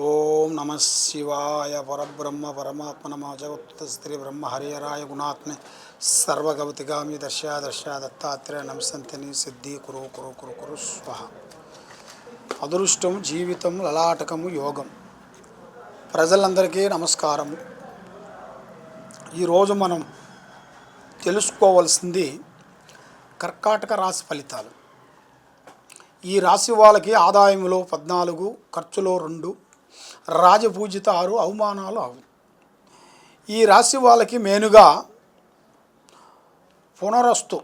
ఓం నమ శివాయ పరబ్రహ్మ పరమాత్మ నమ జగత్ స్త్రీ బ్రహ్మ హరియరాయ గుణాత్మ సర్వగవతిగామి దర్శ దర్శ దత్తాత్రేయ నమసంతిని సిద్ధి కురు కురు కురు కురు స్వహ. అదృష్టం జీవితం లలాటకము యోగం. ప్రజలందరికీ నమస్కారము. ఈరోజు మనం తెలుసుకోవాల్సింది కర్కాటక రాశి ఫలితాలు. ఈ రాశి వాళ్ళకి ఆదాయంలో పద్నాలుగు ఖర్చులో రెండు రాజపూజిత ఆరు అవమానాలు ఆరు ఈ రాశి వాళ్ళకి మేనుగా పునరస్తు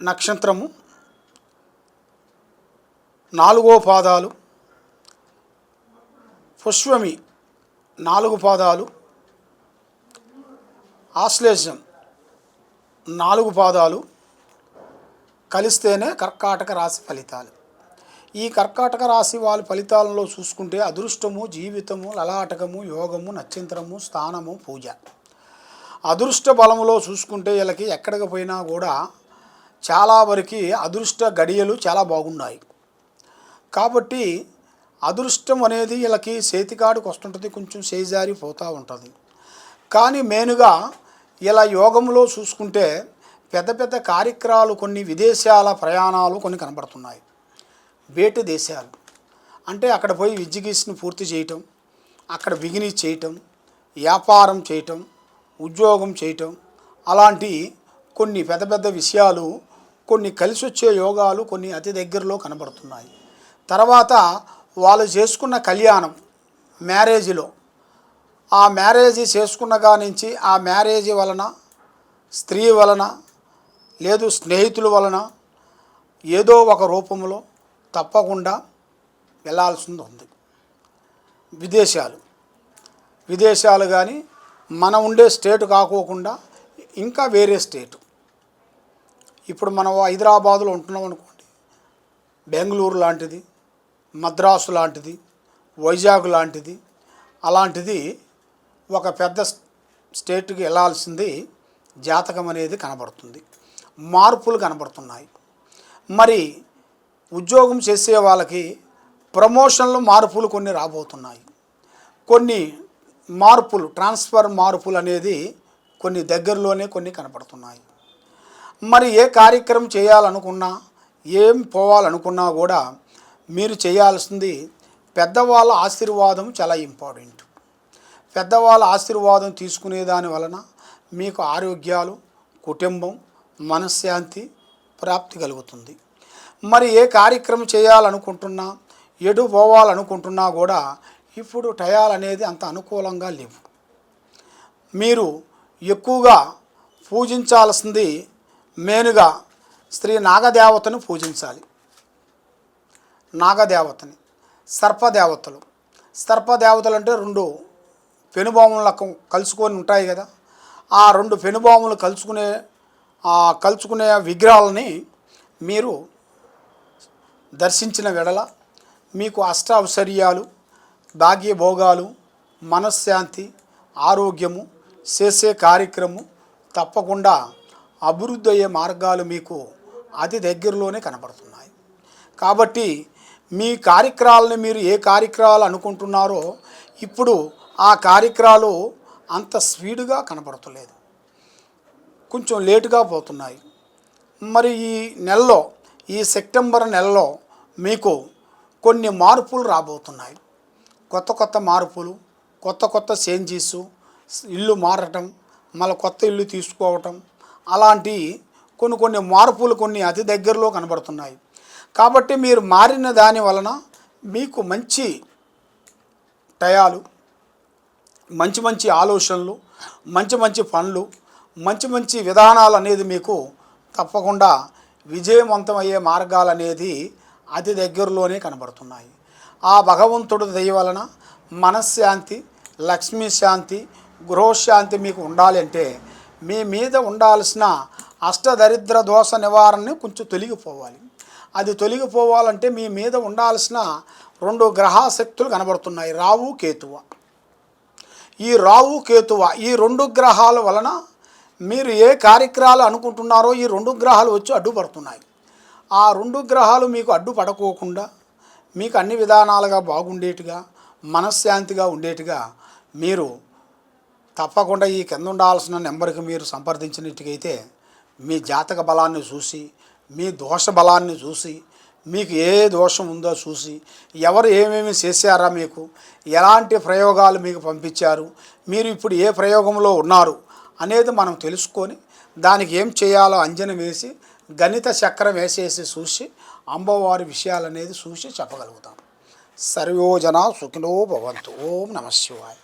నక్షత్రము నాలుగో పాదాలు పుష్వమి నాలుగు పాదాలు ఆశ్లేషం నాలుగు పాదాలు కలిస్తేనే కర్కాటక రాశి ఫలితాలు. ఈ కర్కాటక రాశి వాళ్ళ ఫలితాలలో చూసుకుంటే అదృష్టము జీవితము లలాటకము యోగము నక్షత్రము స్థానము పూజ. అదృష్ట బలములో చూసుకుంటే వీళ్ళకి ఎక్కడికి పోయినా కూడా చాలా వరకు అదృష్ట గడియలు చాలా బాగున్నాయి. కాబట్టి అదృష్టం అనేది వీళ్ళకి చేతికాడికి వస్తుంటుంది కొంచెం చేజారి పోతూ ఉంటుంది. కానీ మెయిన్గా ఇలా యోగంలో చూసుకుంటే పెద్ద పెద్ద కార్యక్రమాలు కొన్ని విదేశాల ప్రయాణాలు కొన్ని కనబడుతున్నాయి. వేటు దేశాలు. అంటే అక్కడ పోయి ఎడ్యుకేషన్ పూర్తి చేయటం అక్కడ బిగిని చేయటం వ్యాపారం చేయటం ఉద్యోగం చేయటం అలాంటి కొన్ని పెద్ద పెద్ద విషయాలు కొన్ని కలిసి వచ్చే యోగాలు కొన్ని అతి దగ్గరలో కనబడుతున్నాయి. తర్వాత వాళ్ళు చేసుకున్న కళ్యాణం మ్యారేజ్లో. ఆ మ్యారేజ్ చేసుకున్నగా నుంచి ఆ మ్యారేజ్ వలన స్త్రీ వలన లేదు స్నేహితుల వలన ఏదో ఒక రూపంలో తప్పకుండా వెళ్ళాల్సింది ఉంది. విదేశాలు. విదేశాలు కానీ మనం ఉండే స్టేట్ కాకోకుండా ఇంకా వేరే స్టేటు. ఇప్పుడు మనం హైదరాబాదులో ఉంటున్నాం అనుకోండి. బెంగళూరు లాంటిది మద్రాసు లాంటిది వైజాగ్ లాంటిది అలాంటిది ఒక పెద్ద స్టేట్కి వెళ్ళాల్సింది జాతకం అనేది కనబడుతుంది. మార్పులు కనబడుతున్నాయి. మరి ఉద్యోగం చేసే వాళ్ళకి ప్రమోషన్లు మార్పులు కొన్ని రాబోతున్నాయి. కొన్ని మార్పులు ట్రాన్స్ఫర్ మార్పులు అనేది కొన్ని దగ్గరలోనే కొన్ని కనపడుతున్నాయి. మరి ఏ కార్యక్రమం చేయాలనుకున్నా ఏం పోవాలనుకున్నా కూడా మీరు చేయాల్సింది పెద్దవాళ్ళ ఆశీర్వాదం చాలా ఇంపార్టెంట్. పెద్దవాళ్ళ ఆశీర్వాదం తీసుకునే దాని వలన మీకు ఆరోగ్యాలు కుటుంబం మనశ్శాంతి ప్రాప్తి కలుగుతుంది. మరి ఏ కార్యక్రమం చేయాలనుకుంటున్నా ఎటు పోవాలనుకుంటున్నా కూడా ఇప్పుడు టయాలు అనేది అంత అనుకూలంగా లేవు. మీరు ఎక్కువగా పూజించాల్సింది మెయిన్గా స్త్రీ నాగదేవతను పూజించాలి. నాగదేవతని సర్పదేవతలు. సర్పదేవతలు అంటే రెండు పెనుబాములకు కలుసుకొని ఉంటాయి కదా. ఆ రెండు పెనుబాములు కలుసుకునే కలుసుకునే విగ్రహాలని మీరు దర్శించిన వెడల మీకు అష్టావసర్యాలు భాగ్యభోగాలు మనశ్శాంతి ఆరోగ్యము చేసే కార్యక్రమం తప్పకుండా అభివృద్ధి అయ్యే మార్గాలు మీకు అతి దగ్గరలోనే కనబడుతున్నాయి. కాబట్టి మీ కార్యక్రమాలను మీరు ఏ కార్యక్రమాలు అనుకుంటున్నారో ఇప్పుడు ఆ కార్యక్రమాలు అంత స్పీడ్గా కనబడతలేదు. కొంచెం లేటుగా పోతున్నాయి. మరి ఈ నెలలో ఈ సెప్టెంబర్ నెలలో మీకు కొన్ని మార్పులు రాబోతున్నాయి. కొత్త కొత్త మార్పులు కొత్త కొత్త చేంజెస్ ఇల్లు మారటం మళ్ళీ కొత్త ఇల్లు తీసుకోవటం అలాంటి కొన్ని కొన్ని మార్పులు కొన్ని అతి దగ్గరలో కనబడుతున్నాయి. కాబట్టి మీరు మారిన దాని వలన మీకు మంచి టయాలు మంచి మంచి ఆలోచనలు మంచి మంచి పనులు మంచి మంచి విధానాలు అనేది మీకు తప్పకుండా విజయవంతమయ్యే మార్గాలు అనేది అతి దగ్గరలోనే కనబడుతున్నాయి. ఆ భగవంతుడు దయవలన మనశ్శాంతి లక్ష్మీ శాంతి గృహశాంతి మీకు ఉండాలంటే మీ మీద ఉండాల్సిన అష్టదరిద్ర దోష నివారణని కొంచెం తొలగిపోవాలి. అది తొలగిపోవాలంటే మీ మీద ఉండాల్సిన రెండు గ్రహశక్తులు కనబడుతున్నాయి రావు కేతువ. ఈ రావు కేతువ ఈ రెండు గ్రహాల వలన మీరు ఏ కార్యక్రమాలు అనుకుంటున్నారో ఈ రెండు గ్రహాలు వచ్చి అడ్డుపడుతున్నాయి. ఆ రెండు గ్రహాలు మీకు అడ్డుపడకోకుండా మీకు అన్ని విధానాలుగా బాగుండేట్టుగా మనశ్శాంతిగా ఉండేట్టుగా మీరు తప్పకుండా ఈ కింద ఉండాల్సిన నెంబర్కి మీరు సంప్రదించినట్టుకైతే మీ జాతక బలాన్ని చూసి మీ దోష బలాన్ని చూసి మీకు ఏ దోషం ఉందో చూసి ఎవరు ఏమేమి చేశారా మీకు ఎలాంటి ప్రయోగాలు మీకు పంపించారు మీరు ఇప్పుడు ఏ ప్రయోగంలో ఉన్నారు అనేది మనం తెలుసుకొని దానికి ఏం చేయాలో అంజన వేసి గణిత చక్రం వేసేసి చూసి అమ్మవారి విషయాలనేది చూసి చెప్పగలుగుతాం. సర్వోజన సుఖినో భవంతు. ఓం నమ శివాయ.